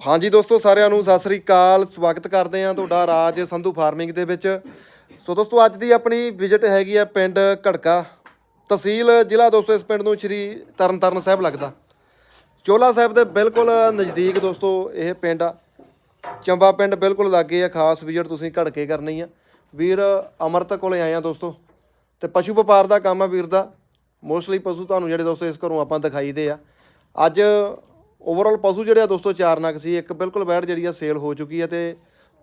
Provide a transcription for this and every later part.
ਹਾਂਜੀ ਦੋਸਤੋ, ਸਾਰਿਆਂ ਨੂੰ ਸਤਿ ਸ੍ਰੀ ਅਕਾਲ। ਸਵਾਗਤ ਕਰਦੇ ਹਾਂ ਤੁਹਾਡਾ ਰਾਜ ਸੰਧੂ ਫਾਰਮਿੰਗ ਦੇ ਵਿੱਚ। ਸੋ ਦੋਸਤੋ, ਅੱਜ ਦੀ ਆਪਣੀ ਵਿਜ਼ਿਟ ਹੈਗੀ ਆ ਪਿੰਡ ਘੜਕਾ। ਤਹਿਸੀਲ ਜ਼ਿਲ੍ਹਾ ਦੋਸਤੋ, ਇਸ ਪਿੰਡ ਨੂੰ ਸ਼੍ਰੀ ਤਰਨਤਾਰਨ ਸਾਹਿਬ ਲੱਗਦਾ। ਚੋਲਾ ਸਾਹਿਬ ਦੇ ਬਿਲਕੁਲ ਨਜ਼ਦੀਕ ਦੋਸਤੋ, ਇਹ ਪਿੰਡ ਆ। ਚੰਬਾ ਪਿੰਡ ਬਿਲਕੁਲ ਲਾਗੇ ਆ, ਖਾਸ ਵਿਜ਼ਿਟ ਤੁਸੀਂ ਘੜਕੇ ਕਰਨੀ ਆ। ਵੀਰ ਅਮਰਤ ਕੋਲੇ ਆਏ ਆ ਦੋਸਤੋ। ਤੇ ਪਸ਼ੂ ਵਪਾਰ ਦਾ ਕੰਮ ਆ ਵੀਰ ਦਾ। ਮੋਸਟਲੀ ਪਸ਼ੂ ਤੁਹਾਨੂੰ ਜਿਹੜੇ ਦੋਸਤੋ, ਇਸ ਘਰੋਂ ਆਪਾਂ ਦਿਖਾਈਦੇ ਆ। ਅੱਜ ਓਵਰਆਲ ਪਸ਼ੂ ਜਿਹੜੇ ਆ ਦੋਸਤੋ, ਚਾਰ ਨਗ ਸੀ, ਇੱਕ ਬਿਲਕੁਲ ਬੈੜ ਜਿਹੜੀ ਆ ਸੇਲ ਹੋ ਚੁੱਕੀ ਹੈ ਤੇ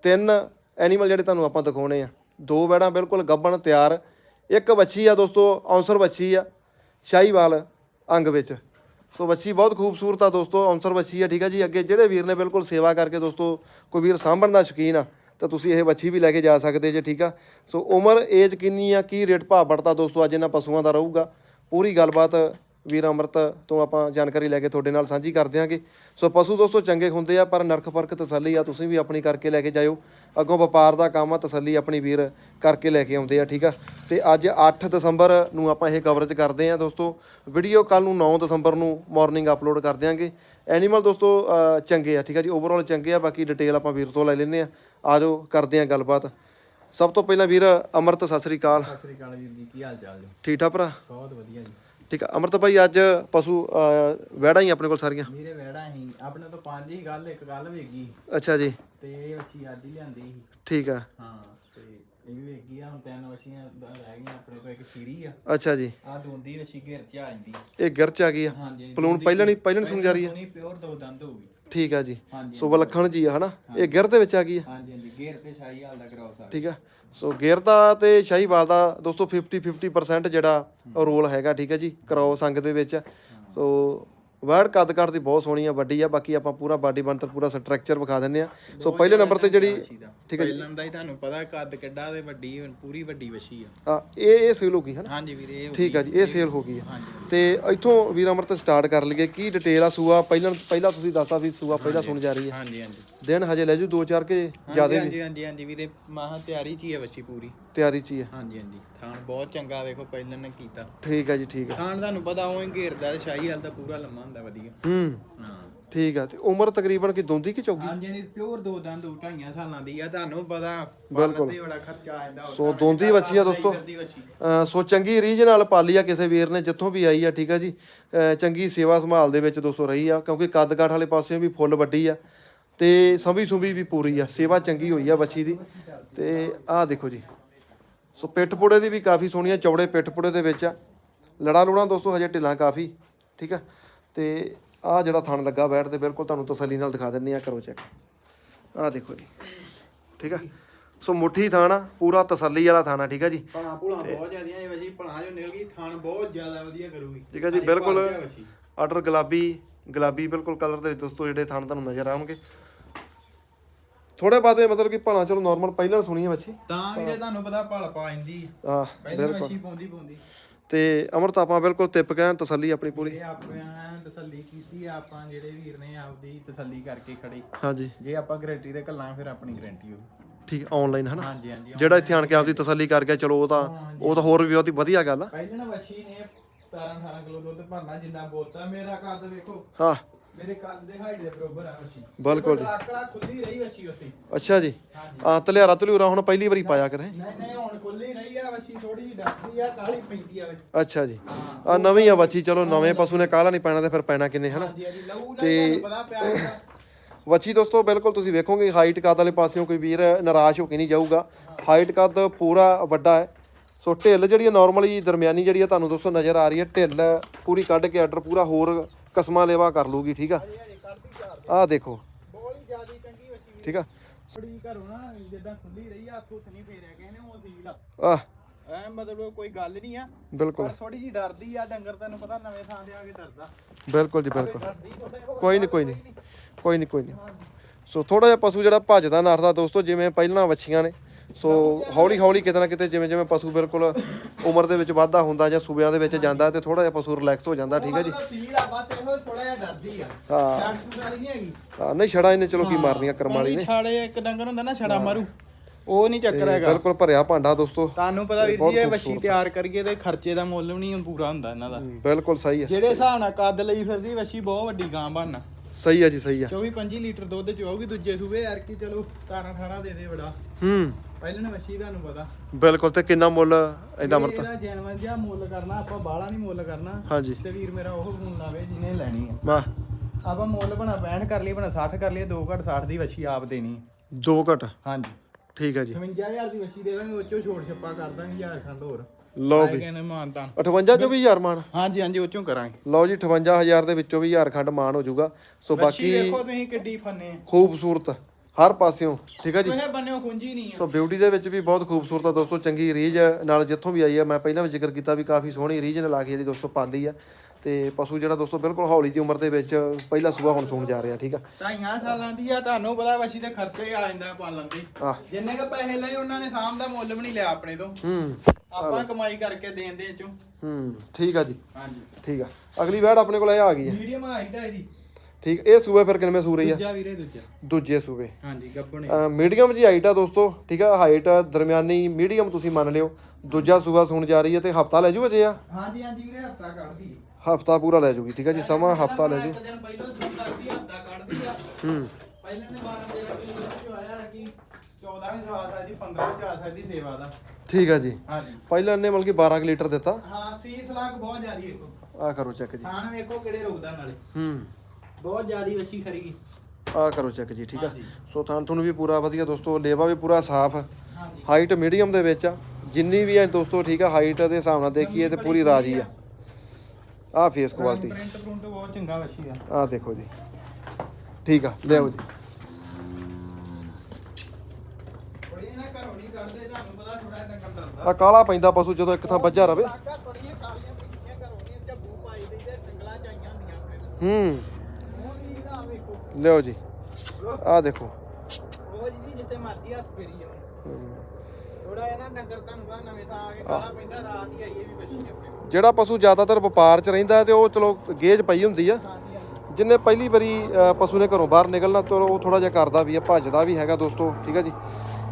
ਤਿੰਨ ਐਨੀਮਲ ਜਿਹੜੇ ਤੁਹਾਨੂੰ ਆਪਾਂ ਦਿਖਾਉਣੇ ਆ। ਦੋ ਬੈੜਾਂ ਬਿਲਕੁਲ ਗੱਬਣ ਤਿਆਰ, ਇੱਕ ਵੱਛੀ ਆ ਦੋਸਤੋ, ਔਂਸਰ ਵੱਛੀ ਆ, ਸ਼ਾਹੀਵਾਲ ਅੰਗ ਵਿੱਚ। ਸੋ ਵੱਛੀ ਬਹੁਤ ਖੂਬਸੂਰਤ ਆ ਦੋਸਤੋ, ਔਂਸਰ ਵੱਛੀ ਆ, ਠੀਕ ਆ ਜੀ? ਅੱਗੇ ਜਿਹੜੇ ਵੀਰ ਨੇ ਬਿਲਕੁਲ ਸੇਵਾ ਕਰਕੇ ਦੋਸਤੋ, ਕੋਈ ਵੀਰ ਸਾਂਭਣ ਦਾ ਸ਼ੌਕੀਨ ਆ, ਤਾਂ ਤੁਸੀਂ ਇਹ ਵੱਛੀ ਵੀ ਲੈ ਕੇ ਜਾ ਸਕਦੇ ਜੇ, ਠੀਕ ਆ? ਸੋ ਉਮਰ ਏਜ ਕਿੰਨੀ ਆ, ਕੀ ਰੇਟ ਭਾਅ ਬੜਦਾ ਦੋਸਤੋ, ਅੱਜ ਇਹਨਾਂ ਪਸ਼ੂਆਂ ਦਾ ਰਹੂਗਾ? ਪੂਰੀ ਗੱਲਬਾਤ ਵੀਰ ਅਮਰਤ ਤੋਂ ਆਪਾਂ ਜਾਣਕਾਰੀ ਲੈ ਕੇ ਤੁਹਾਡੇ ਨਾਲ ਸਾਂਝੀ ਕਰ ਦਿਆਂਗੇ ਸੋ ਪਸ਼ੂ ਦੋਸਤੋ ਚੰਗੇ ਹੁੰਦੇ ਆ ਪਰ ਨਰਖ ਫ਼ਰਕ ਤਸੱਲੀ ਆ ਤੁਸੀਂ ਵੀ ਆਪਣੀ ਕਰਕੇ ਲੈ ਕੇ ਜਾਇਓ। ਅੱਗੋਂ ਵਪਾਰ ਦਾ ਕੰਮ ਆ ਤਸੱਲੀ ਆਪਣੀ ਵੀਰ ਕਰਕੇ ਲੈ ਕੇ ਆਉਂਦੇ ਆ ਠੀਕ ਆ? ਤੇ ਅੱਜ 8 ਦਸੰਬਰ ਨੂੰ ਆਪਾਂ ਇਹ ਕਵਰੇਜ ਕਰਦੇ ਆ ਦੋਸਤੋ। ਵੀਡੀਓ ਕੱਲ ਨੂੰ 9 ਦਸੰਬਰ ਨੂੰ ਮਾਰਨਿੰਗ ਅਪਲੋਡ ਕਰ ਦਿਆਂਗੇ। ਐਨੀਮਲ ਦੋਸਤੋ ਚੰਗੇ ਆ ਠੀਕ ਆ ਜੀ? ਓਵਰਆਲ ਚੰਗੇ ਆ ਬਾਕੀ ਡਿਟੇਲ ਆਪਾਂ ਵੀਰ ਤੋਂ ਲੈ ਲੈਂਦੇ ਆ ਆਜੋ ਕਰਦੇ ਆ ਗੱਲਬਾਤ। ਸਭ ਤੋਂ ਪਹਿਲਾਂ ਵੀਰ ਅਮਰਤ ਸਤਿ ਸ੍ਰੀ ਅਕਾਲ। ਸਤਿ ਸ੍ਰੀ ਅਕਾਲ ਵੀਰ ਜੀ ਕੀ ਹਾਲ ਚਾਲ ਜੀ? ਠੀਕ ਠਾਕ ਭਰਾ? ਬਹੁਤ ਵਧੀਆ ਜੀ। ਠੀਕ ਆ ਅਮਰਤ ਭਾਈ ਅੱਜ ਪਸ਼ੂ ਵਹਿੜਾਂ ਹੀ ਆਪਣੇ ਕੋਲ ਸਾਰੀਆਂ? ਮੇਰੇ ਵੈੜਾ ਹੀ। ਆਪਣੇ ਤੋਂ ਪੰਜ ਹੀ ਗੱਲ ਇੱਕ ਗੱਲ ਵੇਗੀ ਅੱਛਾ ਜੀ। ਤੇ ਇਹ ਵੱਛੀ ਅੱਜ ਹੀ ਲਿਆਂਦੀ ਸੀ। ਠੀਕ ਆ। ਹਾਂ ਤੇ ਇਹ ਵੀ ਵੇਗੀ ਆ ਹੁਣ ਤਿੰਨ ਵੱਛੀਆਂ ਰਹਿ ਗਈਆਂ ਆਪਣੇ ਕੋਲ ਇੱਕ ਖੀਰੀ ਆ। ਅੱਛਾ ਜੀ। ਆ ਦੋਂਦੀ ਵੱਛੀ ਘੇਰ ਚ ਆ ਜਾਂਦੀ। ਇਹ ਗਿਰ ਚ ਆ ਗਈ ਆ? ਪਲੂਣ ਪਹਿਲਾਂ ਨਹੀਂ ਪਹਿਲਾਂ ਨਹੀਂ ਸਮਝ ਆ ਰਹੀ ਆ? ਨਹੀਂ ਪਿਓਰ ਦੋ ਦੰਦ ਹੋਊਗੀ ਠੀਕ ਆ ਜੀ। ਸੋ ਵਲਖਣ ਜੀ। ਆ ਹਨਾ? ਇਹ ਗਿਰ ਦੇ ਵਿੱਚ ਆ ਗਈ ਆ? ਹਾਂਜੀ ਹਾਂਜੀ ਘੇਰ ਤੇ ਸ਼ਾਹੀ ਹਾਲ ਦਾ ਕਰਾਉ ਸਰ ਠੀਕ ਆ। ਸੋ ਗਿਰ ਦਾ ਤੇ ਸ਼ਾਹੀਵਾਲ ਦਾ ਦੋਸਤੋ 50 50% ਜਿਹੜਾ ਰੋਲ ਹੈਗਾ, ਠੀਕ ਹੈ ਜੀ, ਕਰਾਓ ਸੰਗ ਦੇ ਵਿੱਚ। ਸੋ ਵਰਡ ਕੱਦ ਕੱਦ ਦੀ ਬਹੁਤ ਸੋਹਣੀ ਆ, ਵੱਡੀ ਆ, ਬਾਕੀ ਆਪਾਂ ਪੂਰਾ ਬਾਡੀ ਬਣਤਰ, ਪੂਰਾ ਸਟਰਕਚਰ ਵਿਖਾ ਦਿੰਨੇ ਆ। ਸੋ ਪਹਿਲੇ ਨੰਬਰ ਤੇ ਜਿਹੜੀ ਠੀਕ ਹੈ ਪਹਿਲਾਂ ਦਾ ਹੀ ਤੁਹਾਨੂੰ ਪਤਾ ਕੱਦ ਕਿੱਡਾ ਤੇ ਵੱਡੀ ਪੂਰੀ ਵੱਡੀ ਵੱਛੀ ਆ। ਆ ਇਹ ਇਹ ਸੇਲ ਹੋ ਗਈ ਹਨਾ ਹਾਂਜੀ ਵੀਰੇ ਇਹ ਠੀਕ ਆ ਜੀ ਇਹ ਸੇਲ ਹੋ ਗਈ ਆ। ਹਾਂਜੀ। ਤੇ ਇੱਥੋਂ ਵੀਰ ਅਮਰਤ ਸਟਾਰਟ ਕਰ ਲਈਏ ਕੀ ਡਿਟੇਲ ਆ ਸੂਆ? ਪਹਿਲਾਂ ਪਹਿਲਾਂ ਤੁਸੀਂ ਦੱਸਾ ਵੀ ਸੂਆ ਪਹਿਲਾਂ ਸੁਣ ਜਾ ਰਹੀ ਹੈ। ਹਾਂਜੀ ਹਾਂਜੀ। ਦਿਨ ਹਜੇ ਲੈ ਜੂ ਦੋ ਚਾਰ ਕੇ ਜਿਆਦੇ ਹਾਂਜੀ ਹਾਂਜੀ ਹਾਂਜੀ ਵੀਰੇ ਮਾਹ ਤਿਆਰੀ ਚ ਹੀ ਹੈ ਵੱਛੀ ਪੂਰੀ। ਤਿਆਰੀ ਚ ਹੀ ਆ। ਹਾਂਜੀ ਹਾਂਜੀ। ਥਾਣ ਬਹੁਤ ਚੰਗਾ ਵੇਖੋ ਪਹਿਲਾਂ ਨੇ ਕੀਤਾ। ਠੀਕ ਆ ਜੀ ਠੀਕ ਆ। ਥਾਣ ਤੁਹਾਨੂੰ ਪਤਾ ਉਹ ਘੇਰਦਾ ਤੇ ਸ਼ਾਹੀ ਹਾਲ ਦਾ ਪੂਰਾ ਲੰਮਾ ਹੁੰਦਾ ਵਧੀਆ। ਹੂੰ। ਹਾਂ। ਠੀਕ ਆ ਤੇ ਉਮਰ ਤਕਰੀਬਨ ਕੀ ਦੋਂਦੀ ਕਿ ਚੌਗੀ ਹਾਂਜੀ ਹਾਂਜੀ ਪਿਓਰ ਦੋ ਦੰਦ ਦੋ ਢਾਈਆਂ ਸਾਲਾਂ ਦੀ ਆ ਤੁਹਾਨੂੰ ਪਤਾ ਬਿਲਕੁਲ। ਤੇ ਬੜਾ ਖਰਚਾ ਆ ਜਾਂਦਾ ਸੋ ਦੋਂਦੀ ਵੱਛੀ ਆ ਦੋਸਤੋ। ਸੋ ਚੰਗੀ ਰੀਝ ਨਾਲ ਪਾਲੀ ਆ ਕਿਸੇ ਵੀਰ ਨੇ ਜਿੱਥੋਂ ਵੀ ਆਈ ਆ ਠੀਕ ਆ ਜੀ। ਚੰਗੀ ਸੇਵਾ ਸੰਭਾਲ ਦੇ ਵਿੱਚ ਦੋਸਤੋ ਰਹੀ ਆ ਕਿਉਂਕਿ ਕੱਦ ਕਾਠ ਵਾਲੇ ਪਾਸਿਓਂ ਵੀ ਫੁੱਲ ਵੱਡੀ ਆ ਤੇ ਸੰਭੀ ਸੁੰਭੀ ਵੀ ਪੂਰੀ ਆ ਸੇਵਾ ਚੰਗੀ ਹੋਈ ਆ ਬੱਚੀ ਦੀ। ਤੇ ਆਹ ਦੇਖੋ ਜੀ ਸੋ ਪਿੱਠ ਪੁੜੇ ਦੀ ਵੀ ਕਾਫੀ ਸੋਹਣੀ ਆ ਚੌੜੇ ਪਿੱਠ ਪੁੜੇ ਦੇ ਵਿੱਚ ਆ। ਲੜਾ ਲੂਣਾ ਦੋਸਤੋ ਹਜੇ ਢਿੱਲਾਂ ਕਾਫੀ ਠੀਕ ਆ ਤੇ ਆਹ ਜਿਹੜਾ ਥਣ ਲੱਗਾ ਬੈਠ ਤੇ ਬਿਲਕੁਲ ਤੁਹਾਨੂੰ ਤਸੱਲੀ ਨਾਲ ਦਿਖਾ ਦਿੰਨੇ ਆ ਕਰੋ ਚੈੱਕ ਆਹ ਦੇਖੋ ਜੀ। ਠੀਕ ਆ? ਸੋ ਮੁੱਠੀ ਥਾਣ ਆ ਪੂਰਾ ਤਸੱਲੀ ਵਾਲਾ ਥਾਣਾ ਠੀਕ ਆ ਜੀ? ਭਣਾ ਭੁਣਾ ਬਹੁਤ ਜ਼ਿਆਦੀਆਂ ਇਹ ਵੱਛੀ ਭਣਾ ਜੋ ਨਿਕਲ ਗਈ ਥਾਣ ਬਹੁਤ ਜ਼ਿਆਦਾ ਵਧੀਆ ਕਰੂਗੀ। ਠੀਕ ਆ ਜੀ ਬਿਲਕੁਲ ਆਰਡਰ ਗੁਲਾਬੀ ਗੁਲਾਬੀ ਬਿਲਕੁਲ ਕਲਰ ਦੇ ਦੋਸਤੋ ਜਿਹੜੇ ਥਣ ਤੁਹਾਨੂੰ ਨਜ਼ਰ ਆਉਣਗੇ। ਥੋੜੇ ਬਾਅਦ ਮਤਲਬ ਕਿ ਭਾਣਾ ਚਲੋ ਨਾਰਮਲ ਪਹਿਲਾਂ ਸੁਣੀ ਹੈ ਬੱਚੀ। ਤਾਂ ਵੀਰੇ ਤੁਹਾਨੂੰ ਪਤਾ ਭਲ ਪਾ ਜਾਂਦੀ ਆ। ਵੱਛੀ ਪਾਉਂਦੀ ਪਾਉਂਦੀ। ਤੇ ਅਮਰਤ ਆਪਾਂ ਬਿਲਕੁਲ ਤਿੱਪ ਗਏ ਤਸੱਲੀ ਆਪਣੀ ਪੂਰੀ। ਇਹ ਆਪਾਂ ਤਸੱਲੀ ਕੀਤੀ ਆ ਆਪਾਂ ਜਿਹੜੇ ਵੀਰ ਨੇ ਆਪਦੀ ਤਸੱਲੀ ਕਰਕੇ ਖੜੇ। ਹਾਂਜੀ। ਜੇ ਆਪਾਂ ਗਾਰੰਟੀ ਤੇ ਕੱਲਾਂ ਫਿਰ ਆਪਣੀ ਗਾਰੰਟੀ ਹੋ ਠੀਕ ਆਨਲਾਈਨ ਹਨਾ? ਹਾਂਜੀ ਹਾਂਜੀ ਜਿਹੜਾ ਇੱਥੇ ਆਣ ਕੇ ਆਪਦੀ ਤਸੱਲੀ ਕਰ ਗਿਆ ਚਲੋ ਉਹ ਤਾਂ ਉਹ ਤਾਂ ਹੋਰ ਵੀ ਉਹਦੀ ਵਧੀਆ ਗੱਲ ਆ। ਪਹਿਲਾਂ ਨਾ ਵੱਛੀ ਨੇ 17 18 ਕਿਲੋ ਦੁੱਧ ਭਰਨਾ ਜਿੰਨਾ ਬੋਲਤਾ ਮੇਰਾ ਕੱਦ ਵੇਖੋ। ਹਾਂ। ਮੇਰੇ ਕੱਦ ਦੇ ਹਾਈਟ ਦੇ ਬਰਾਬਰ ਆ ਵੱਛੀ ਬਿਲਕੁਲ ਜੀ। ਆਕੜਾ ਖੁੱਲੀ ਰਹੀ ਵੱਛੀ ਉੱਥੇ ਅੱਛਾ ਜੀ। ਆ ਤਲਿਆਰਾ ਤਲਿਊਰਾ ਹੁਣ ਪਹਿਲੀ ਵਾਰੀ ਪਾਇਆ ਕਰੇ। ਨਹੀਂ ਨਹੀਂ ਹੁਣ ਖੁੱਲੀ ਰਹੀ ਆ ਵੱਛੀ ਥੋੜੀ ਜਿਹੀ ਡਰਦੀ ਆ ਕਾਲੀ ਪੈਂਦੀ ਆ ਵਿੱਚ। ਅੱਛਾ ਜੀ। ਆ ਨਵੀਂ ਆ ਬੱਚੀ ਚਲੋ ਨਵੇਂ ਪਸ਼ੂ ਨੇ ਕਾਹਲਾ ਨਹੀਂ ਪੈਣਾ ਤੇ ਫਿਰ ਪੈਣਾ ਕਿੰਨੇ ਹਨਾ? ਹਾਂਜੀ ਹਾਂਜੀ ਲਹੂ ਦਾ ਤੁਹਾਨੂੰ ਪਤਾ ਪਿਆ ਹੁੰਦਾ। ਵੱਛੀ ਦੋਸਤੋ ਬਿਲਕੁਲ ਤੁਸੀਂ ਵੇਖੋਗੇ ਹਾਈਟ ਕੱਦ ਵਾਲੇ ਪਾਸਿਓਂ ਕੋਈ ਵੀਰ ਨਿਰਾਸ਼ ਹੋ ਕੇ ਨਹੀਂ ਜਾਊਗਾ। ਹਾਈਟ ਕੱਦ ਪੂਰਾ ਵੱਡਾ ਹੈ। ਸੋ ਢਿੱਲ ਜਿਹੜੀ ਹੈ ਨਾਰਮਲੀ ਦਰਮਿਆਨੀ ਜਿਹੜੀ ਹੈ ਤੁਹਾਨੂੰ ਦੋਸਤੋ ਨਜ਼ਰ ਆ ਰਹੀ ਹੈ ਢਿੱਲ ਪੂਰੀ ਕੱਢ ਕੇ ਆਰਡਰ ਪੂਰਾ ਹੋਰ ਕਸਮਾਂ ਲੇਵਾ ਕਰ ਲੂਗੀ ਠੀਕ ਆ? ਆਹ ਦੇਖੋ। ਬੋਲੀ ਜਿਆਦੀ ਚੰਗੀ ਵੱਛੀ ਵੀ। ਠੀਕ ਆ? ਥੋੜੀ ਘਰੋਂ ਨਾ ਜਿੱਦਾਂ ਖੁੱਲੀ ਰਹੀ ਆ ਹੱਥ ਹੁੱਥ ਨਹੀਂ ਫੇਰਿਆ ਕਿਸੇ ਨੇ ਉਹ ਸੀਲ ਆ। ਆਹ। ਐ ਮਤਲਬ ਕੋਈ ਗੱਲ ਨਹੀਂ ਆ ਬਿਲਕੁਲ। ਪਰ ਥੋੜੀ ਜਿਹੀ ਡਰਦੀ ਆ ਡੰਗਰ ਤੈਨੂੰ ਪਤਾ ਨਵੇਂ ਥਾਂ ਤੇ ਆ ਕੇ ਡਰਦਾ। ਬਿਲਕੁਲ ਜੀ ਬਿਲਕੁਲ। ਕੋਈ ਨਹੀਂ ਕੋਈ ਨਹੀਂ। ਕੋਈ ਨਹੀਂ ਕੋਈ ਨਹੀਂ। ਸੋ ਥੋੜਾ ਜਿਹਾ ਪਸ਼ੂ ਜਿਹੜਾ ਭੱਜਦਾ ਨੱਠਦਾ ਦੋਸਤੋ ਜਿਵੇਂ ਪਹਿਲਾਂ ਵੱਛੀਆਂ ਨੇ ਸੋ ਹੌਲੀ ਹੌਲੀ ਕਿਤੇ ਨਾ ਕਿਤੇ ਜਿਵੇਂ ਜਿਵੇਂ ਪਸ਼ੂ ਬਿਲਕੁਲ ਉਮਰ ਦੇ ਵਿੱਚ ਵਾਧਾ ਹੁੰਦਾ ਜਾਂ ਸੂਬਿਆਂ ਦੇ ਵਿੱਚ ਜਾਂਦਾ ਤੇ ਥੋੜਾ ਜਿਹਾ ਪਸ਼ੂ ਰਿਲੈਕਸ ਹੋ ਜਾਂਦਾ ਠੀਕ ਹੈ ਜੀ। ਸੀਲ ਆ ਬਸ ਇਹੋ ਥੋੜਾ ਜਿਹਾ ਡਰਦੀ ਆ। ਹਾਂ। ਵਾਲੀ ਨਹੀਂ ਹੈਗੀ। ਹਾਂ, ਨਹੀਂ ਛੜਾ ਇਹਨੇ ਚਲੋ ਕੀ ਮਾਰਨੀਆਂ ਕਰਮ ਵਾਲੀ ਨੇ। ਛਾੜੇ ਇੱਕ ਡੰਗਰ ਹੁੰਦਾ ਨਾ ਛੜਾ ਮਾਰੂ। ਉਹ ਨਹੀਂ ਚੱਕਰ ਹੈਗਾ। ਬਿਲਕੁਲ ਭਰਿਆ ਭਾਂਡਾ ਦੋਸਤੋ। ਤੁਹਾਨੂੰ ਪਤਾ ਵੀਰ ਜੀ ਇਹ ਵੱਛੀ ਤਿਆਰ ਕਰੀਏ ਤੇ ਖਰਚੇ ਦਾ ਮੁੱਲ ਵੀ ਨਹੀਂ ਪੂਰਾ ਹੁੰਦਾ ਇਹਨਾਂ ਦਾ। ਬਿਲਕੁਲ ਸਹੀ ਹੈ। ਜਿਹੜੇ ਹਿਸਾਬ ਨਾਲ ਕੱਦ ਲਈ ਫਿਰਦੀ ਵੱਛੀ ਬਹੁਤ ਵੱਡੀ ਗਾਂ ਬਣਨਾ। ਸਹੀ ਆ ਜੀ ਸਹੀ ਆ 24 25 ਲੀਟਰ ਦੁੱਧ ਚ ਆਊਗੀ ਦੂਜੇ ਸੂਬੇ ਯਾਰ ਕੀ ਚਲੋ 17 18 ਦੇ ਦੇ ਬੜਾ। ਹੂੰ। ਪਹਿਲਾਂ ਵਸ਼ੀ ਤੁਹਾਨੂੰ ਪਤਾ। ਬਿਲਕੁਲ ਤੇ ਕਿੰਨਾ ਮੁੱਲ ਇਹਦਾ ਮਰਤਾ ਇਹਦਾ ਜੈਨੂਅਨ ਜਿਹਾ ਮੁੱਲ ਕਰਨਾ ਆਪਾਂ ਬਾਹਲਾ ਨਹੀਂ ਮੁੱਲ ਕਰਨਾ। ਹਾਂਜੀ। ਤੇ ਵੀਰ ਮੇਰਾ ਉਹ ਫੋਨ ਲਾਵੇ ਜਿਹਨੇ ਲੈਣੀ ਆ। ਵਾਹ। ਆਪਾਂ ਮੁੱਲ ਬਣਾ 65 ਕਰ ਲਈ ਬਣਾ 60 ਕਰ ਲਈ 2 ਘੱਟ 60 ਦੀ ਵਸ਼ੀ ਆਪ ਦੇਣੀ ਦੋ ਘਟ? ਹਾਂਜੀ। ਠੀਕ ਜੀ। 55000 ਦੀ ਵਸ਼ੀ ਦੇ ਦਾਂਗੇ ਉਹ ਚੋਂ ਛੋਟ ਛੱਪਾ ਕਰ ਦਾਂਗੇ ਹਜ਼ਾਰ ਖੰਡ ਹੋਰ। ਲਓ ਆਏ ਵੀ। ਕਹਿੰਦੇ ਮਾਨਤਾਂ 58 ਚੋਂ ਵੀ ਹਜ਼ਾਰ ਮਾਨ ਹਾਂਜੀ ਹਾਂਜੀ ਉਹ ਚੋਂ ਕਰਾਂਗੇ। ਲਓ ਜੀ 58000 ਦੇ ਵਿੱਚੋਂ ਵੀ ਹਜ਼ਾਰ ਖੰਡ ਮਾਨ ਹੋ ਜਾਊਗਾ। ਸੋ ਬਾਕੀ ਵੇਖੋ ਤੁਸੀਂ ਕਿੱਡੀ ਫੰਨੇ ਆ। ਖੂਬਸੂਰਤ। ਹਰ ਪਾਸਿਓਂ ਠੀਕ ਆ ਜੀ? ਤੁਸੀਂ ਬੰਨਿਓ ਖੁੰਜੀ ਨਹੀਂ ਆ। ਸੋ ਬਿਊਟੀ ਦੇ ਵਿੱਚ ਵੀ ਬਹੁਤ ਖੂਬਸੂਰਤ ਆ ਦੋਸਤੋ ਚੰਗੀ ਰੀਝ ਨਾਲ ਜਿੱਥੋਂ ਵੀ ਆਈ ਆ ਮੈਂ ਪਹਿਲਾਂ ਵੀ ਜ਼ਿਕਰ ਕੀਤਾ ਵੀ ਕਾਫੀ ਸੋਹਣੀ ਰੀਝ ਨਾਲ ਲਾ ਕੇ ਜਿਹੜੀ ਦੋਸਤੋ ਪਾਲੀ ਆ। ਤੇ ਪਸ਼ੂ ਜਿਹੜਾ ਦੋਸਤੋ ਬਿਲਕੁਲ ਹੌਲੀ ਦੀ ਉਮਰ ਦੇ ਵਿੱਚ ਪਹਿਲਾ ਸੂਆ ਹੁਣ ਸੂਣ ਜਾ ਰਿਹਾ ਠੀਕ ਆ? ਢਾਈਆਂ ਸਾਲਾਂ ਦੀ ਆ ਤੁਹਾਨੂੰ ਪਤਾ ਵਸ਼ੀ ਦੇ ਖਰਚੇ ਆ ਜਾਂਦਾ ਪਾਲਣ ਦੇ। ਆਹ। ਜਿੰਨੇ ਕ ਪੈਸੇ ਲਏ ਉਹਨਾਂ ਨੇ ਸਾਂਭ ਦਾ ਮੁੱਲ ਵੀ ਨਹੀਂ ਲਿਆ ਆਪਣੇ ਤੋਂ। ਹੂੰ ਆਪਾਂ ਕਮਾਈ ਕਰਕੇ ਦੇਣ ਦੇ ਚੋਂ। ਹੂੰ ਠੀਕ ਆ ਜੀ। ਹਾਂਜੀ। ਠੀਕ ਆ। ਅਗਲੀ ਵੈੜ ਆਪਣੇ ਕੋਲ ਇਹ ਆ ਗਈ ਹੈ ਮੀਡੀਅਮ ਹਾਈਟ ਹੈ ਇਹਦੀ। ਠੀਕ ਇਹ ਸੂਬੇ ਫਿਰ ਕਿੰਨੇ ਸੂ ਰਹੀ ਆ? ਦੂਜਾ ਵੀਰੇ ਦੂਜਾ। ਦੂਜੇ ਸੂਬੇ। ਹਾਂਜੀ ਗੱਬਣੇ ਮੀਡੀਅਮ ਜੀ ਹਾਈਟ ਆ ਦੋਸਤੋ ਠੀਕ ਆ ਹਾਈਟ ਦਰਮਿਆਨੀ ਮੀਡੀਅਮ ਤੁਸੀਂ ਮੰਨ ਲਿਓ। ਦੂਜਾ ਸੂਬਾ ਸੂਣ ਜਾ ਰਹੀ ਹੈ ਤੇ ਹਫਤਾ ਲੈ ਜੂ ਅਜੇ ਆ? ਹਾਂਜੀ ਹਾਂਜੀ ਵੀਰੇ ਹਫਤਾ ਕੱਢਦੀ ਹਫਤਾ ਪੂਰਾ ਲੈ ਜੂਗੀ ਠੀਕ ਆ ਜੀ ਸਮਾਂ ਹਫਤਾ ਲੈ ਜੂ। ਇੱਕ ਦਿਨ ਪਹਿਲਾਂ ਸ਼ੁਰੂ ਕਰਦੀ ਹਫਤਾ ਕੱਢਦੀ ਆ। ਹੂੰ। ਪਹਿਲਾਂ ਨੇ 12 ਦੇ ਵਿੱਚ ਆਇਆ ਕਿ 14 ਵੀ ਸਵਾ ਸਕਦੀ 15 ਵੀ ਜਾ ਸਕਦੀ ਸੇਵਾ ਦਾ। ਠੀਕ ਆ ਜੀ। ਹਾਂਜੀ। ਪਹਿਲਾਂ ਇਹਨੇ ਮਤਲਬ ਕਿ 12 ਕੁ ਲੀਟਰ ਦਿੱਤਾ। ਹਾਂ ਸੀਸ ਲਾਗ ਬਹੁਤ ਜ਼ਿਆਦੀ ਵੇਖੋ ਆ ਕਰੋ ਚੈੱਕ ਜੀ। ਥਾਣ ਵੇਖੋ ਕਿਹੜੇ ਰੁਕਦਾ ਨਾਲੇ। ਹੂੰ। ਬਹੁਤ ਜ਼ਿਆਦੀ ਵਸ਼ੀ ਖਰੀਗੀ ਆ ਕਰੋ ਚੈੱਕ ਜੀ ਠੀਕ ਆ? ਹਾਂਜੀ। ਸੋ ਥਾਂ ਤੁਹਾਨੂੰ ਵੀ ਪੂਰਾ ਵਧੀਆ ਦੋਸਤੋ ਲੇਵਾ ਵੀ ਪੂਰਾ ਸਾਫ਼। ਹਾਂਜੀ। ਹਾਈਟ ਮੀਡੀਅਮ ਦੇ ਵਿੱਚ ਆ। ਜਿੰਨੀ ਵੀ ਹੈ ਦੋਸਤੋ ਠੀਕ ਆ? ਹਾਈਟ ਦੇ ਹਿਸਾਬ ਨਾਲ ਦੇਖੀਏ ਤੇ ਪੂਰੀ ਰਾਜੀ ਆ। ਆ ਫੇਸ ਕੁਆਲਿਟੀ ਪ੍ਰਿੰਟ ਪ੍ਰਿੰਟ ਬਹੁਤ ਚੰਗਾ ਵਸ਼ੀ ਆ। ਆ ਦੇਖੋ ਜੀ। ਠੀਕ ਆ ਲਿਆਓ ਜੀ। ਥੋੜੀ ਨਾ ਘਰੋਂ ਨਹੀਂ ਕੱਢਦੇ ਤੁਹਾਨੂੰ ਪਤਾ ਥੋੜਾ ਜਿਹਾ ਡਰਦਾ ਆ ਕਾਲਾ ਪੈਂਦਾ ਪਸ਼ੂ ਜਦੋਂ ਇੱਕ ਥਾਂ ਵੱਜਾ ਰਵੇ। ਕਾਕਾ ਥੋੜੀਆਂ ਕਾਲੀਆਂ ਪਿੱਛੀਆਂ ਘਰੋਂ ਨਹੀਂ ਝੱਬੂ ਪਾਈ ਦੇ ਤੇ ਸੰਗਲਾਂ ਚਾਈਆਂ ਹੁੰਦੀਆਂ। ਆਪਣੇ ਨੂੰ ਹੂੰ। ਲਿਆਓ ਜੀ ਆ ਦੇਖੋ। ਉਹ ਜੀ ਜਿੱਤੇ ਮਰਜ਼ੀ ਹੱਥ ਫੇਰੀ ਜਾਵੇ ਥੋੜਾ ਜਿਹਾ ਨਾ ਡੰਗਰ ਤੁਹਾਨੂੰ ਪਤਾ ਨਵੇਂ ਤਾਂ ਆ ਕੇ ਕਾਲਾ ਪੈਂਦਾ ਰਾਤ ਹੀ ਆਈ ਇਹ ਵੀ ਵਸ਼ੀ ਆਪਣੇ ਕੋਲ। ਜਿਹੜਾ ਪਸ਼ੂ ਜ਼ਿਆਦਾਤਰ ਵਪਾਰ 'ਚ ਰਹਿੰਦਾ ਤੇ ਉਹ ਚਲੋ ਗੇਜ ਪਈ ਹੁੰਦੀ ਆ। ਜਿੰਨੇ ਪਹਿਲੀ ਵਾਰੀ ਪਸ਼ੂ ਨੇ ਘਰੋਂ ਬਾਹਰ ਨਿਕਲਣਾ ਤੇ ਉਹ ਥੋੜਾ ਜਿਹਾ ਕਰਦਾ ਵੀ ਆ ਭੱਜਦਾ ਵੀ ਹੈਗਾ ਦੋਸਤੋ ਠੀਕ ਆ ਜੀ?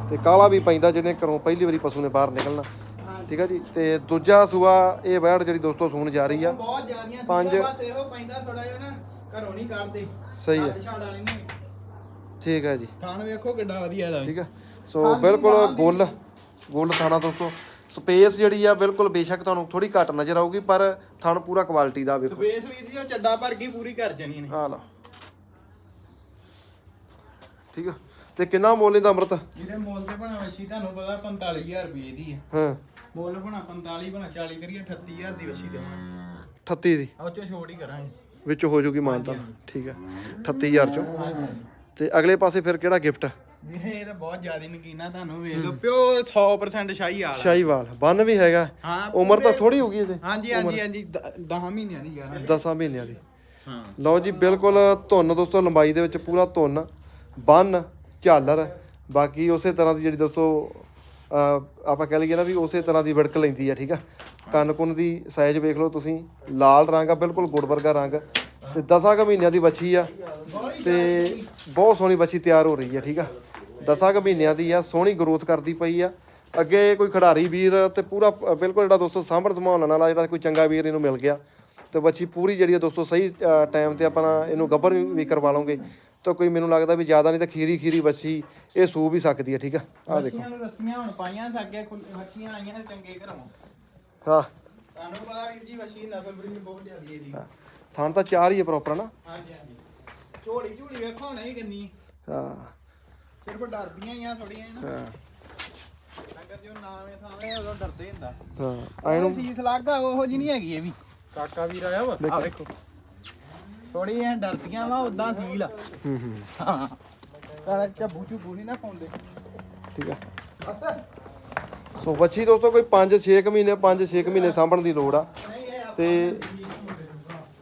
ਤੇ ਕਾਲਾ ਵੀ ਪੈਂਦਾ ਜਿਹਨੇ ਘਰੋਂ ਪਹਿਲੀ ਵਾਰੀ ਪਸ਼ੂ ਨੇ ਬਾਹਰ ਨਿਕਲਣਾ ਠੀਕ ਆ ਜੀ? ਤੇ ਦੂਜਾ ਸੂਆ ਇਹ ਵੈੜ ਜਿਹੜੀ ਦੋਸਤੋ ਸੂਣ ਜਾ ਰਹੀ ਆ। ਬਹੁਤ ਜ਼ਿਆਦੀਆਂ ਸੀ ਪੰਜ- ਬਸ ਇਹੋ ਪੈਂਦਾ ਥੋੜਾ ਜਿਹਾ ਨਾ। ਘਰੋਂ ਨਹੀਂ ਕੱਢਦੇ। ਸਹੀ ਹੈ। ਛਾੜ ਨਹੀਂ ਠੀਕ ਹੈ ਜੀ। ਥਾਣ ਵੇਖੋ ਕਿੱਡਾ ਵਧੀਆ ਦਾ ਠੀਕ ਆ ਸੋ ਬਿਲਕੁਲ ਗੁੱਲ ਗੁੱਲ ਥਾਣਾ ਦੋਸਤੋ। ਸਪੇਸ ਜਿਹੜੀ ਆ ਬਿਲਕੁਲ ਬੇਸ਼ੱਕ ਤੁਹਾਨੂੰ ਥੋੜੀ ਘੱਟ ਨਜ਼ਰ ਆਊਗੀ ਪਰ ਥਣ ਪੂਰਾ ਕੁਆਲਿਟੀ ਦਾ ਵੇਖੋ। ਸਪੇਸ ਵੀਰ ਜੀ ਚੱਡਾ ਭਰ ਗਈ ਪੂਰੀ ਕਰ ਜਣੀ ਨੇ ਆ ਲਾ ਠੀਕ ਆ। ਤੇ ਕਿੰਨਾ ਮੁੱਲ ਇਹਦਾ ਅੰਮ੍ਰਿਤ? ਜਿਹੜੇ ਮੁੱਲ ਤੇ ਬਣਾ ਵਸ਼ੀ ਤੁਹਾਨੂੰ ਪਤਾ 45000 ਰੁਪਏ ਦੀ ਹੈ ਹਾਂ। ਮੁੱਲ ਬਣਾ 45 ਬਣਾ 40 ਕਰੀਏ 38000 ਦੀ ਵਸ਼ੀ ਦੇਵਾਂਗੇ। 38 ਦੀ। ਉਹ ਚੋਂ ਛੋੜ ਹੀ ਕਰਾਂਗੇ। ਵਿੱਚ ਹੋ ਜੂਗੀ ਮਾਨਤਾ। ਠੀਕ ਹੈ। 38000 ਚੋਂ। ਤੇ ਅਗਲੇ ਪਾਸੇ ਫਿਰ ਕਿਹੜਾ ਗਿਫਟ ਇਹ ਤਾਂ ਬਹੁਤ ਜ਼ਿਆਦਾ ਨਗੀਨਾ ਤੁਹਾਨੂੰ ਵੇਖ ਲਓ। ਪਿਓ 100% ਸ਼ਾਹੀ ਆਲਾ ਸ਼ਾਹੀਵਾਲ। ਬੰਨ ਵੀ ਹੈਗਾ। ਹਾਂ ਉਮਰ ਤਾਂ ਥੋੜੀ ਹੋ ਗਈ ਇਹਦੇ। ਹਾਂਜੀ ਹਾਂਜੀ ਹਾਂਜੀ। 10 ਮਹੀਨਿਆਂ ਦੀ ਯਾਰ। 10 ਮਹੀਨਿਆਂ ਦੀ। ਹਾਂ। ਲਓ ਜੀ ਬਿਲਕੁਲ ਧੁੰਨ ਦੋਸਤੋ ਲੰਬਾਈ ਦੇ ਵਿੱਚ ਪੂਰਾ ਧੁੰਨ। ਬੰਨ ਝਾਲਰ। ਬਾਕੀ ਉਸੇ ਤਰ੍ਹਾਂ ਦੀ ਜਿਹੜੀ ਅਹ ਆਪਾਂ ਕਹਿ ਲਈਏ ਨਾ ਵੀ ਉਸੇ ਤਰ੍ਹਾਂ ਦੀ ਵਿੜਕ ਲੈਂਦੀ ਆ ਠੀਕ ਆ ਕੰਨ ਕੁੰਨ ਦੀ ਸਾਈਜ਼ ਵੇਖ ਲਓ ਤੁਸੀਂ। ਲਾਲ ਰੰਗ ਆ, ਬਿਲਕੁਲ ਗੁੜ ਵਰਗਾ ਰੰਗ। ਤੇ 10 ਕੁ ਮਹੀਨਿਆਂ ਦੀ ਬੱਚੀ ਆ। ਤੇ ਬਹੁਤ ਸੋਹਣੀ ਬੱਚੀ ਤਿਆਰ ਹੋ ਰਹੀ ਆ, ਠੀਕ ਆ? 10 ਕੁ ਮਹੀਨਿਆਂ ਦੀ ਆ, ਸੋਹਣੀ ਗਰੋਥ ਕਰਦੀ ਪਈ ਆ। ਅੱਗੇ ਕੋਈ ਖਿਡਾਰੀ ਵੀਰ ਤੇ ਪੂਰਾ, ਬਿਲਕੁਲ ਜਿਹੜਾ ਦੋਸਤੋ ਸਾਂਭਣ ਸੰਭਾਲਣ ਵਾਲਾ ਜਿਹੜਾ ਕੋਈ ਚੰਗਾ ਵੀਰ ਇਹਨੂੰ ਮਿਲ ਗਿਆ। ਤੇ ਬੱਚੀ ਪੂਰੀ ਜਿਹੜੀ ਆ ਦੋਸਤੋ ਸਹੀ ਟਾਈਮ ਤੇ ਆਪਾਂ ਇਹਨੂੰ ਗੱਭਰ ਵੀ ਕਰਵਾ ਲਵਾਂਗੇ ਤਾਂ ਕੋਈ ਮੈਨੂੰ ਲੱਗਦਾ ਵੀ ਜ਼ਿਆਦਾ ਨਹੀਂ ਤਾਂ ਖੀਰੀ ਖੀਰੀ ਬੱਚੀ ਇਹ ਸੂ ਵੀ ਸਕਦੀ ਹੈ ਠੀਕ ਆ? ਆ ਦੇਖੋ। ਰੱਸੀਆਂ ਹੁਣ ਪਾਈਆਂ ਸਾਗੇ ਬੱਚੀਆਂ ਆਈਆਂ ਚੰਗੇ ਘਰੋਂ। ਹਾਂ। ਤੁਹਾਨੂੰ ਪਤਾ ਵੀਰ ਜੀ ਵਸ਼ੀ ਨਸਲ ਬੜੀ ਬਹੁਤ ਜ਼ਿਆਦੀ ਇਹਦੀ ਹਾਂ। ਥਣ ਤਾਂ ਚਾਰ ਹੀ ਹੈ ਪ੍ਰੋਪਰ ਨਾ? ਹਾਂਜੀ ਹਾਂਜੀ। ਝੋੜੀ ਝੋੜੀ ਵੇਖੋ ਨਹੀਂ ਕਿੰਨੀ। ਹਾਂ। ਸਿਰਫ ਡਰਦੀਆਂ ਹੀ ਆ ਥੋੜੀਆਂ ਨਾ? ਹਾਂ। ਅਗਰ ਜੋ ਨਾਵੇਂ ਥਾਵੇਂ ਉਦੋਂ ਡਰਦੇ ਹੁੰਦਾ। ਹਾਂ ਆ ਇਹਨੂੰ ਇਹਨੂੰ ਸੀਸ ਲੱਗਾ ਉਹੋ ਜੀ ਨਹੀਂ ਹੈਗੀ ਇਹ ਵੀ। ਕਾਕਾ ਵੀਰ ਆਇਆ ਵਾ? ਆ ਵੇਖੋ। ਥੋੜੀ ਐ ਡਰਦੀਆਂ ਵਾ ਉਦਾਂ ਸੀਲ ਆ। ਹੂੰ ਹੂੰ। ਹਾਂ। ਪਰ ਝੱਬੂ ਝੁੱਬੂ ਨਹੀਂ ਨਾ ਪਾਉਂਦੇ। ਠੀਕ ਆ। ਬਸ ਸੋ ਬੱਚੀ ਦੋਸਤੋ ਕੋਈ 5-6 ਮਹੀਨੇ 5-6 ਮਹੀਨੇ ਸਾਂਭਣ ਦੀ ਲੋੜ ਆ। ਤੇ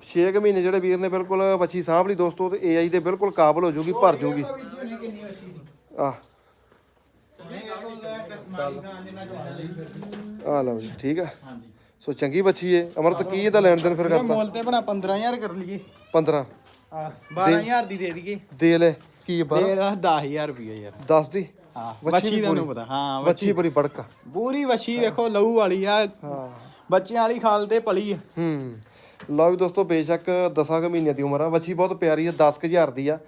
6 ਮਹੀਨੇ ਜਿਹੜੇ ਵੀਰ ਨੇ ਬਿਲਕੁਲ ਬੱਚੀ ਸਾਂਭ ਲਈ ਦੋਸਤੋ ਤੇ ਏਆਈ ਦੇ ਬਿਲਕੁਲ ਕਾਬਲ ਹੋ ਜੂਗੀ ਭਰ ਜੂਗੀ। ਦੀ ਆ ਲਓ ਜੀ ਠੀਕ ਆ। ਹਾਂਜੀ। ਸੋ ਚੰਗੀ ਬੱਚੀ ਏ ਅਮਰਤ ਕੀ ਇਹਦਾ ਲੈਣ ਦੇਣ ਫਿਰ ਕਰਤਾ? ਮੁੱਲ ਤੇ ਬਣਾ 15000 ਕਰ ਲਈਏ। 15 ਆ 12000 ਦੀ ਦੇ ਦਈਏ। ਦੇ ਲੈ ਕੀ ਦੇ 12 ਦਾ 10000 ਰੁਪਏ ਯਾਰ। 10 ਦੀ? ਹਾਂ ਵੱਛੀ ਵੱਛੀ ਦਾ ਨੂੰ। ਪਤਾ ਹਾਂ ਬੱਚੀ ਬੜੀ ਬੜਕਾ। ਪੂਰੀ ਵੱਛੀ ਵੇਖੋ ਲਹੂ ਵਾਲੀ ਆ। ਹਾਂ। ਬੱਚਿਆਂ ਵਾਲੀ ਖਾਲ ਤੇ ਪਲੀ ਆ। ਹੂੰ। ਲਓ ਵੀ ਦੋਸਤੋ ਬੇਸ਼ੱਕ 10 ਕੁ ਮਹੀਨਿਆਂ ਦੀ ਉਮਰ ਆ। ਵੱਛੀ ਬਹੁਤ ਪਿਆਰੀ ਆ 10000 ਦੀ ਆ।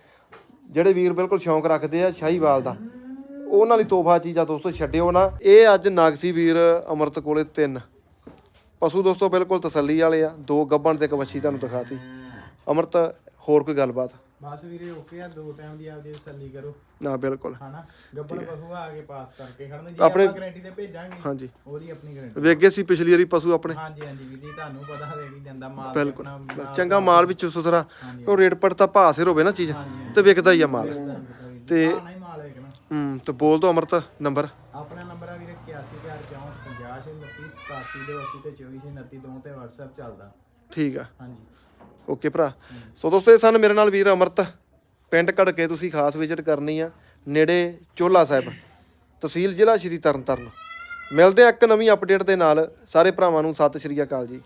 ਜਿਹੜੇ ਵੀਰ ਬਿਲਕੁਲ ਸ਼ੌਂਕ ਰੱਖਦੇ ਆ ਸ਼ਾਹੀਵਾਲ ਦਾ ਉਹਨਾਂ ਲਈ ਤੋਹਫਾ ਚੀਜ਼ ਆ ਦੋਸਤੋ ਛੱਡਿਓ ਨਾ। ਇਹ ਅੱਜ ਨਾਗਸੀ ਵੀਰ ਅਮਰਤ ਕੋਲੇ ਤਿੰਨ। ਪਸ਼ੂ ਦੋਸਤੋ ਬਿਲਕੁਲ ਤਸੱਲੀ ਵਾਲੇ ਆ। ਦੋ ਗੱਬਣ ਤੇ ਇੱਕ ਵੱਛੀ ਤੁਹਾਨੂੰ ਦਿਖਾਤੀ। ਅਮਰਤ ਹੋਰ ਕੋਈ ਗੱਲਬਾਤ? ਬਸ ਵੀਰੇ ਓਕੇ ਆ ਦੋ ਟਾਈਮ ਦੀ ਆਪਦੀ ਤਸੱਲੀ ਕਰੋ। ਨਾ ਬਿਲਕੁਲ। ਹਨਾ? ਗੱਬੜ ਪਸ਼ੂ ਆ ਕੇ ਪਾਸ ਕਰਕੇ ਖੜਨ ਜੇ ਆਪਣੇ- ਆਪਾਂ ਗਾਰੰਟੀ ਤੇ ਭੇਜਾਂਗੇ ਹਾਂਜੀ। ਉਹਦੀ ਆਪਣੀ ਗਾਰੰਟੀ ਵੇਗੇ ਸੀ ਪਿਛਲੀ ਵਾਰੀ ਪਸ਼ੂ ਆਪਣੇ। ਹਾਂਜੀ ਹਾਂਜੀ ਵੀਰ ਤੁਹਾਨੂੰ ਪਤਾ ਰੇੜੀ ਜਾਂਦਾ ਮਾਲ ਬਿਲਕੁਲ। ਚੰਗਾ ਮਾਲ ਵਿੱਚ ਸੁਥਰਾ। ਉਹ ਰੇਟ ਪਰ ਤਾਂ ਭਾਸਿਰ ਹੋਵੇ ਨਾ ਚੀਜ਼ ਤੇ ਵਿਕਦਾ ਹੀ ਆ ਮਾਲ। ਤੇ ਹੂੰ ਤੇ ਬੋਲ ਦੋ ਅਮਰਤ ਨੰਬਰ। ਆਪਣਾ ਨੰਬਰ ਆ ਵੀਰੇ 814450 87 ਦੇ 80 ਤੇ 24 29 ਦੋ ਤੇ WhatsApp ਚੱਲਦਾ। ਠੀਕ ਆ। ਹਾਂਜੀ। ਓਕੇ ਭਰਾ। ਸੋ ਦੋਸਤੋ, ਇਹ ਸਨ ਮੇਰੇ ਨਾਲ ਵੀਰ ਅਮਰਤ। ਪਿੰਡ ਘੜਕੇ ਤੁਸੀਂ ਖਾਸ ਵਿਜ਼ਿਟ ਕਰਨੀ ਆ। ਨੇੜੇ ਚੋਲਾ ਸਾਹਿਬ। ਤਹਿਸੀਲ ਜ਼ਿਲ੍ਹਾ ਸ਼੍ਰੀ ਤਰਨਤਾਰਨ। ਮਿਲਦੇ ਆ ਇੱਕ ਨਵੀਂ ਅਪਡੇਟ ਦੇ ਨਾਲ। ਸਾਰੇ ਭਰਾਵਾਂ ਨੂੰ ਸਤਿ ਸ਼੍ਰੀ ਅਕਾਲ ਜੀ।